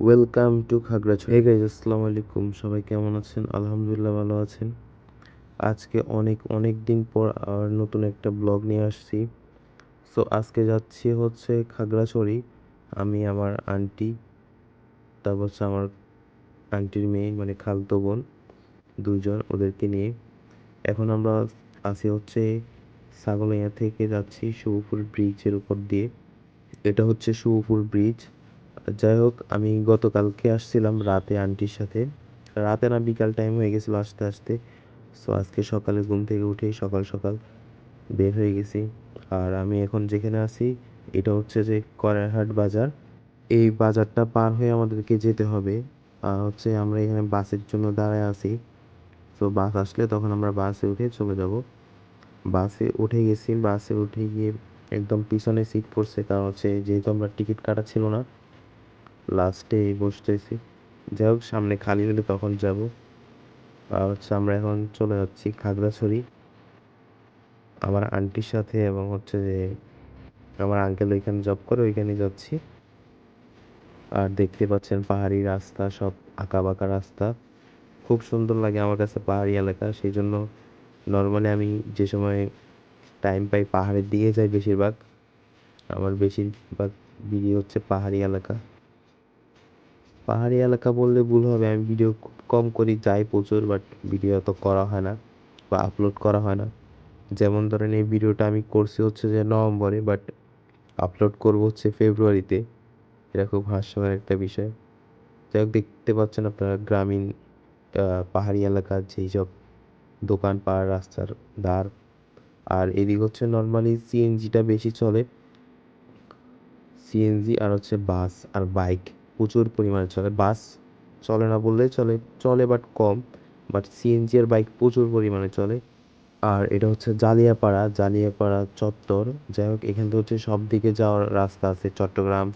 Welcome to Khagrachari guys আসসালামু আলাইকুম সবাই কেমন আছেন? আলহামদুলিল্লাহ ভালো আছেন। আজকে অনেক অনেক দিন পর আর নতুন একটা ব্লগ নিয়ে আসছি। সো আজকে যাচ্ছি হচ্ছে খাগড়াছড়ি। আমি আমার আন্টি তারপর হচ্ছে আমার আন্টির মেয়ে মানে খালতো বোন, দুইজন ওদেরকে নিয়ে। এখন আমরা আসি হচ্ছে সাগলাইয়া থেকে যাচ্ছি শুভপুর ব্রিজের উপর দিয়ে। এটা হচ্ছে শুভপুর ব্রিজ যাই হোক, আমি গতকালকে আসছিলাম রাতে আন্টির সাথে। রাতে না, বিকাল টাইম হয়ে গেছিল আসতে আসতে। সো আজকে সকালে ঘুম থেকে উঠেই সকাল সকাল বের হয়ে গেছি। আর আমি এখন যেখানে আছি, এটা হচ্ছে যে করারহাট বাজার। এই বাজারটা পার হয়ে আমাদেরকে যেতে হবে। আর হচ্ছে আমরা এখানে বাসের জন্য দাঁড়ায় আছি। তো বাস আসলে তখন আমরা বাসে উঠে চলে যাব। বাসে উঠে গেছি। বাসে উঠে গিয়ে একদম পিছনে সিট পড়ছে। কারণ হচ্ছে যেহেতু আমরা টিকিট কাটা ছিল না লাস্টে বসতেছি। যাই হোক সামনে খালি হলে তখন যাব। আর হচ্ছে আমরা এখন চলে যাচ্ছি খাগড়াছড়ি। আমার আন্টির সাথে এবং হচ্ছে যে আমার আঙ্কেল ওইখানে জব করে ওইখানে যাচ্ছি। আর দেখতে পাচ্ছেন পাহাড়ি রাস্তা, সব আঁকা বাঁকা রাস্তা। খুব সুন্দর লাগে আমার কাছে পাহাড়ি এলাকা, সেই জন্য নর্মালি আমি যে সময় টাইম পাই পাহাড়ের দিকে যাই বেশিরভাগ। আমার বেশিরভাগ ভিডিও হচ্ছে পাহাড়ি এলাকা। পাহাড়ি এলাকা বললে ভুল হবে। আমি ভিডিও খুব কম করি, যাই প্রচুর বাট ভিডিও অত করা হয় না বা আপলোড করা হয় না। যেমন ধরেন এই ভিডিওটা আমি করছি হচ্ছে যে নভেম্বরে বাট আপলোড করব হচ্ছে ফেব্রুয়ারিতে। এটা খুব হাস্যকর একটা বিষয়। যাই হোক, দেখতে পাচ্ছেন আপনারা গ্রামীণ পাহাড়ি এলাকার যেই সব দোকান পাড়, রাস্তার ধার। আর এদিক হচ্ছে নর্মালি সিএনজিটা বেশি চলে। সিএনজি আর হচ্ছে বাস আর বাইক প্রচুর পরিমাণে চলে। বাস চলে না বললেই চলে চলে বাট কম বাট সিএনজি আর বাইক প্রচুর পরিমাণে চলে। আর এটা হচ্ছে জালিয়াপাড়া জালিয়াপাড়া চত্বর। যাই হোক, এখান থেকে হচ্ছে সব দিকে যাওয়ার রাস্তা আছে, চট্টগ্রাম,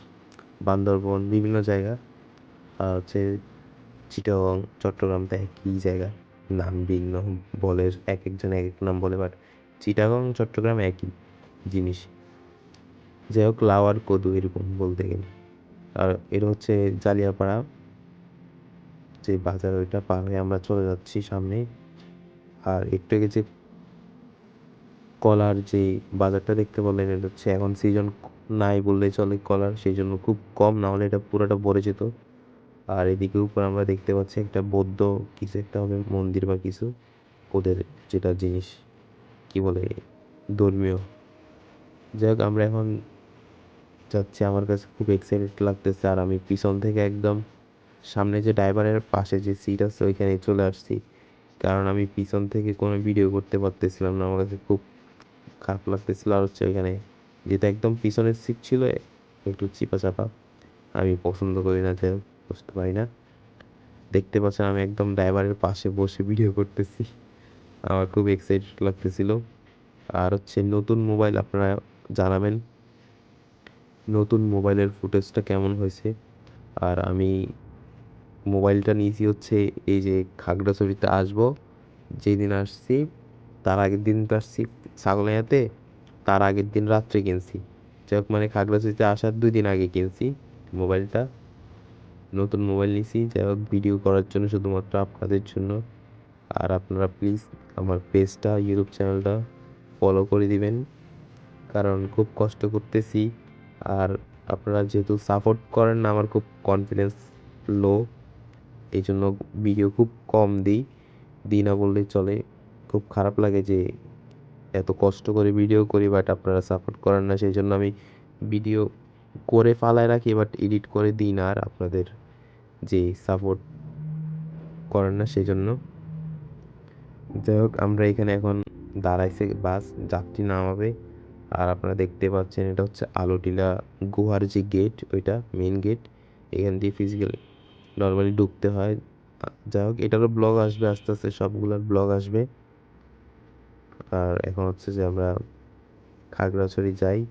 বান্দরবন, বিভিন্ন জায়গা। আর হচ্ছে চিটাগং, চট্টগ্রাম তো একই জায়গা। নাম ভিন্ন, বলে এক একজন এক এক নাম বলে বাট চিটাগং, চট্টগ্রাম একই জিনিস। যাই হোক লাউ কদু এরকম বলতে গেলে। আর এটা হচ্ছে জালিয়াপাড়া, যে বাজার, ওইটা পার হয়ে আমরা চলে যাচ্ছি সামনে। আর একটু আগে যে কলার যে বাজারটা দেখতে বললেন এটা হচ্ছে এখন সিজন নাই বললেই চলে কলার, সেই জন্য খুব কম, না হলে এটা পুরোটা ভরে যেত। আর এদিকে উপর আমরা দেখতে পাচ্ছি একটা বৌদ্ধ, কিছু একটা হবে মন্দির বা কিছু, ওদের যেটা জিনিস, কি বলে, ধর্মীয়। যাই হোক, আমরা এখন যাচ্ছি, আমার কাছে খুব এক্সাইটেড লাগতেছে। আর আমি পিছন থেকে একদম সামনে যে ড্রাইভারের পাশে যে সিট আছে ওইখানে চলে আসছি। কারণ আমি পিছন থেকে কোনো ভিডিও করতে পারতেছিলাম না। আমার কাছে খুব খারাপ লাগতেছিলো। আর হচ্ছে ওইখানে যেটা একদম পিছনের সিট ছিল, একটু চিপা চাপা আমি পছন্দ করি না যে বসতে পারি না। দেখতে পাচ্ছেন, আমি একদম ড্রাইভারের পাশে বসে ভিডিও করতেছি। আমার খুব এক্সাইটেড লাগতেছিল। আর হচ্ছে নতুন মোবাইল আপনারা জানাবেন। নতুন মোবাইলের ফুটেজটা কেমন হয়েছে? আর আমি মোবাইলটা নিয়েছি হচ্ছে এই যে খাগড়াছড়িতে আসব। যেই দিন আসছি, তার আগের দিন তো আসছি ছাগলাইয়াতে, তার আগের দিন রাত্রে কিনছি। যাই হোক মানে খাগড়াছড়িতে আসার দুই দিন আগে কিনছি মোবাইলটা। নতুন মোবাইল নিয়েছি, যাই হোক, ভিডিও করার জন্য শুধুমাত্র আপনাদের জন্য। আর আপনারা প্লিজ আমার পেজটা ইউটিউব চ্যানেলটা ফলো করে দিবেন। কারণ খুব কষ্ট করতেছি। আর আপনারা যেহেতু সাপোর্ট করেন না, আমার খুব কনফিডেন্স লো এই জন্য ভিডিও খুব কম দিই। দিই না বললেই চলে। খুব খারাপ লাগে যে এত কষ্ট করে ভিডিও করি বাট আপনারা সাপোর্ট করেন না সেই জন্য আমি ভিডিও করে ফালায় রাখি বাট এডিট করে দিই না আর আপনাদের যে সাপোর্ট করেন না সেই জন্য যাই হোক, আমরা এখানে এখন দাঁড়াইছে, বাস, যাত্রী নামাবে। আর আপনারা দেখতে পাচ্ছেন এটা হচ্ছে আলোটিলা গুহার যে গেট ওইটা মেন গেট এখান দিয়ে ফিজিক্যালি নর্মালি ঢুকতে হয়। যাই হোক, এটারও ব্লগ আসবে আস্তে আস্তে, সবগুলোর ব্লগ আসবে। আর এখন হচ্ছে যে আমরা খাগড়াছড়ি যাই।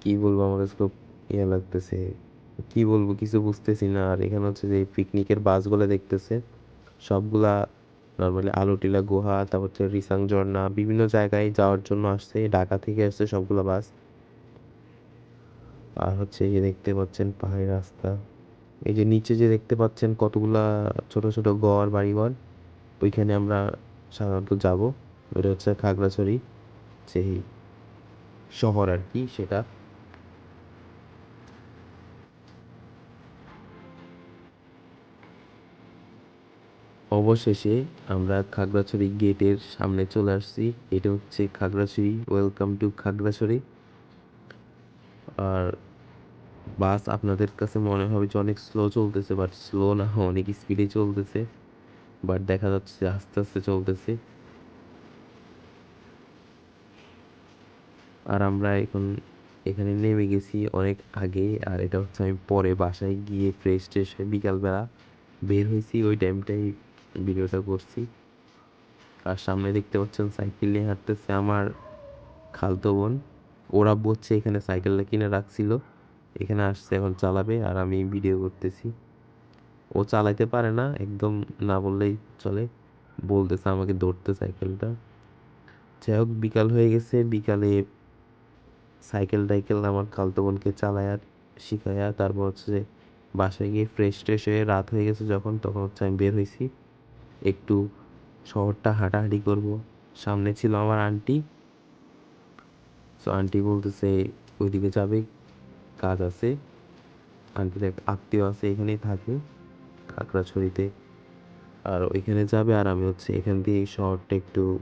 কি বলব, আমার কাছে খুব ইয়ে লাগতেছে। কি বলব, কিছু বুঝতেছি না। আর এখানে হচ্ছে যে পিকনিকের বাসগুলো দেখতেছে। সবগুলা নর্মালি আলোটিলা গুহা, তারপর হচ্ছে রিসাং, ঝর্ণা, বিভিন্ন জায়গায় যাওয়ার জন্য আসছে। ঢাকা থেকে আসছে সবগুলো বাস। আর হচ্ছে যে দেখতে পাচ্ছেন পাহাড়ি রাস্তা। এই যে নিচে যে দেখতে পাচ্ছেন কতগুলা ছোট ছোট ঘর, বাড়িঘর, ওইখানে আমরা সাধারণত যাব। ওটা হচ্ছে খাগড়াছড়ি সেই শহর আর কি সেটা। অবশেষে আমরা খাগড়াছড়ি গেটের সামনে চলে আসছি। এটা হচ্ছে খাগড়াছড়ি। Welcome to Khagrachari. আর বাস আপনাদের কাছে মনে হবে যে অনেক স্লো চলতেছে বাট স্লো না, অনেক স্পিডে চলতেছে। বাট দেখা যাচ্ছে আস্তে আস্তে চলতেছে। আর আমরা এখন এখানে নেমে গেছি অনেক আগে, আর এটা হচ্ছে আমি পরে বাসায় গিয়ে ফ্রেশ ট্রেশ হয়ে বিকালবেলা বের হয়েছি। ওই টাইমটাই ভিডিওটা করছি। আর সামনে দেখতে পাচ্ছেন সাইকেল নিয়ে হাঁটতেছে আমার খালতো বোন। ওরা বলছে এখানে সাইকেলটা কিনে রাখছিল। এখানে আসছে, এখন চালাবে আর আমি ভিডিও করতেছি। ও চালাইতে পারে না, একদম না বললেই চলে। বলতেছে আমাকে ধরতে সাইকেলটা। যাই হোক, বিকাল হয়ে গেছে। বিকালে সাইকেল টাইকেল আমার খালতো বোনকে চালায়া শিখায়া তারপর হচ্ছে যে বাসায় গিয়ে ফ্রেশ ট্রেশ হয়ে রাত হয়ে গেছে যখন, তখন হচ্ছে আমি বের হয়েছি একটু শহরটা হাঁটাহাঁটি করব। সামনে ছিল আমার আন্টি। সো আন্টি বলতেছে, ওইদিকে যাবে, কাজ আছে। আন্টির এক আত্মীয় আছে, এখানেই থাকে, খাগড়াছড়িতে। আর ওইখানে যাবে আর আমি হচ্ছে এখান দিয়ে এই শহরটা একটু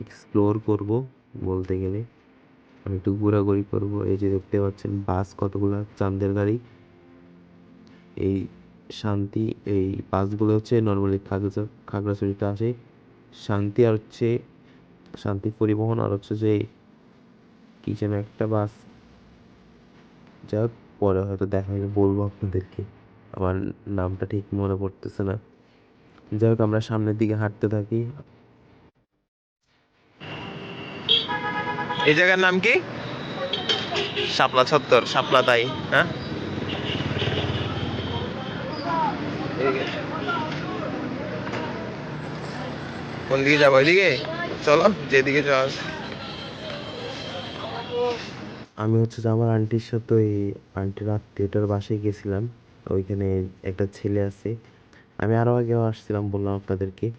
এক্সপ্লোর করব বলতে গেলে। আমি একটু ঘোরাঘুরি করব। এই যে দেখতে পাচ্ছেন, বাস কতগুলো চান্দের গাড়ি। এই শান্তি এই বাসগুলো হচ্ছে নর্মালি খাগড়া খাগড়াছড়িতে আসে। শান্তি আর হচ্ছে শান্তি পরিবহন আর হচ্ছে যে কি যেন একটা বাস। যাই হোক পরে হয়তো দেখা হলে বলব আপনাদেরকে। আমার নামটা ঠিক মনে পড়তেছে না। যাই হোক আমরা সামনের দিকে হাঁটতে থাকি। এই জায়গার নাম কি? শাপলা ছত্তর। শাপলা তাই হ্যাঁ। কোন দিকে যাব এদিকে চলো, যেদিকে যাওয়া আমি হচ্ছে যে আমার আন্টির সাথে ওই আন্টির আত্মীয়টার বাসায় গেছিলাম। ওইখানে একটা ছেলে আছে। আমি আরও আগেও আসছিলাম, বললাম আপনাদেরকে।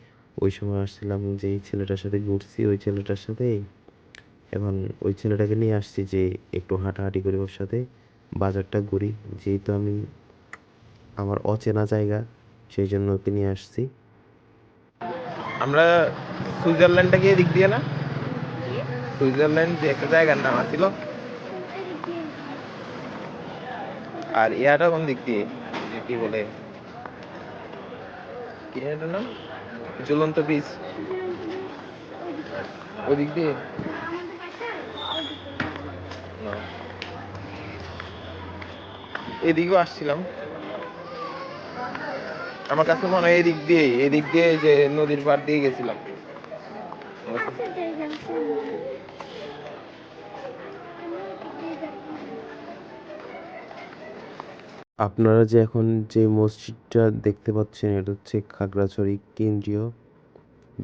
ওই সময় আসছিলাম যে এই ছেলেটার সাথে ঘুরছি, ওই ছেলেটার সাথে। এখন ওই ছেলেটাকে নিয়ে আসছি যে একটু হাঁটাহাঁটি করি ওর সাথে। বাজারটা ঘুরি। যেহেতু আমি আমার অচেনা জায়গা সেই জন্য ওকে নিয়ে আসছি। আমরা সুইজারল্যান্ডটা গিয়ে দিক দিয়ে না সুইজারল্যান্ড যে একটা জায়গার নাম আছিল। আর ইয়াটা কোন দিক দিয়ে? কি বলে? কি এটার নাম? ঝুলন্ত বীজ ওদিক দিয়ে? এদিকেও আসছিলাম। আমার কাছে মনে হয় এদিক দিয়ে এদিক দিয়ে যে নদীর পাড় দিয়ে গেছিলাম। আপনারা যে এখন যে মসজিদটা দেখতে পাচ্ছেন, এটা হচ্ছে খাগড়াছড়ি কেন্দ্রীয়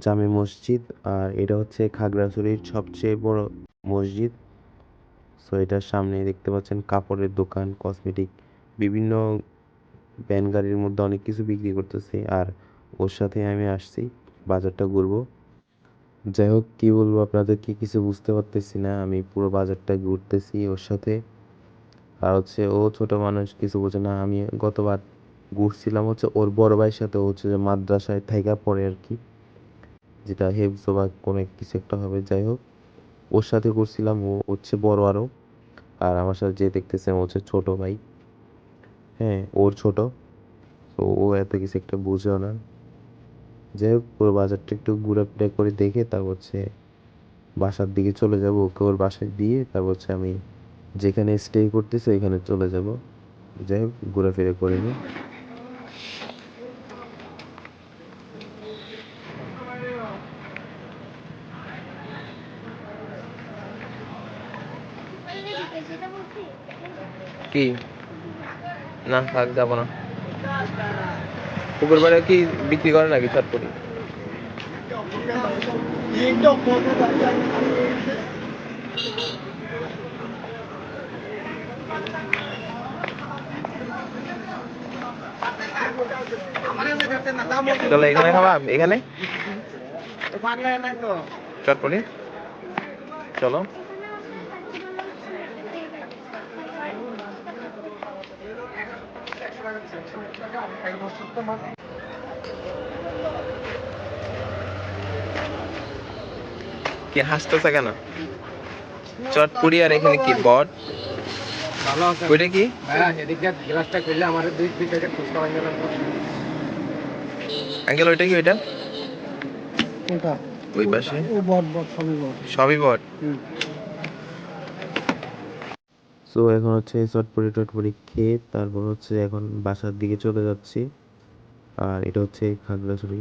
জামে মসজিদ, আর এটা হচ্ছে খাগড়াছড়ির সবচেয়ে বড় মসজিদ। সো এটার সামনে দেখতে পাচ্ছেন কাপড়ের দোকান কসমেটিক বিভিন্ন ভ্যান গাড়ির মধ্যে অনেক কিছু বিক্রি করতেছে আর ওর সাথে আমি আসছি, বাজারটা ঘুরবো। যাই হোক, কী বলব আপনাদের কি কিছু বুঝতে পারতেছি না, আমি পুরো বাজারটা ঘুরতেছি ওর সাথে। আর হচ্ছে ও ছোট মানুষ, কিছু বোঝে না, আমি গতবার ঘুরছিলাম হচ্ছে ওর বড় ভাইয়ের সাথে হচ্ছে যে মাদ্রাসায় থাইকা পড়ে আর কি, যেটা হেফজ বা কোনো কিছু একটা হবে, যাই হোক। ওর সাথে ঘুরছিলাম, ও হচ্ছে বড় আরও, আর আমার সাথে যে দেখতেছে ও হচ্ছে ছোট ভাই। হ্যাঁ ওর ছোট। তো ও এত কিছু একটা বুঝেও না। যাই হোক, পুরো বাজারটা একটু ঘোরাফেরা করে দেখে তারপর হচ্ছে বাসার দিকে চলে যাব। ওকে ওর বাসায় দিয়ে তারপর হচ্ছে আমি যেখানে স্টে করতেছি ওইখানে চলে যাব। যাই হোক, ঘোরাফেরা করে নিই। কি? না থাক যাব না। পুকুর পাড়ে কি বিক্রি করে নাকি চটপটি? চলো এখানে খাবা? এখানে? চটপটি? চলো। কি হাসতেছে কেন? চটপুরি আর এখানে কি বট? ভালো ওইটা কি? আঙ্কেল ওইটা কি ওইটা? ওই পাশে? ও বট বট সবই বট। সবই বট? সো এখন হচ্ছে চটপটি টটপটি খেয়ে তারপর হচ্ছে এখন বাসার দিকে চলে যাচ্ছি। আর এটা হচ্ছে খাগড়াছড়ি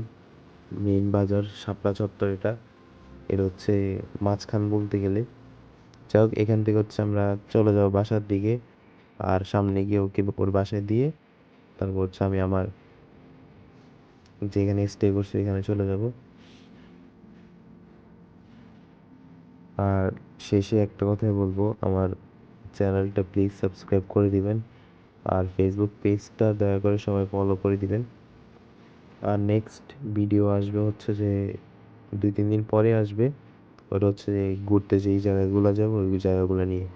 মেইন বাজার, শাপলা চত্বর এটা। এটা হচ্ছে মাঝখান বলতে গেলে। যাই হোক, এখান থেকে হচ্ছে আমরা চলে যাব বাসার দিকে। আর সামনে গিয়ে ওকে ওর বাসায় দিয়ে তারপর হচ্ছে আমি আমার যেখানে স্টে করছি এখানে চলে যাব। আর শেষে একটা কথাই বলব, আমার চ্যানেলটা প্লিজ সাবস্ক্রাইব করে দিবেন। আর ফেসবুক পেজটা দয়া করে সবাই ফলো করে দিবেন। আর নেক্সট ভিডিও আসবে হচ্ছে যে দুই তিন দিন পরে আসবে। ওটা হচ্ছে যে ঘুরতে যেই জায়গাগুলো যাব, ওই জায়গাগুলো নিয়ে।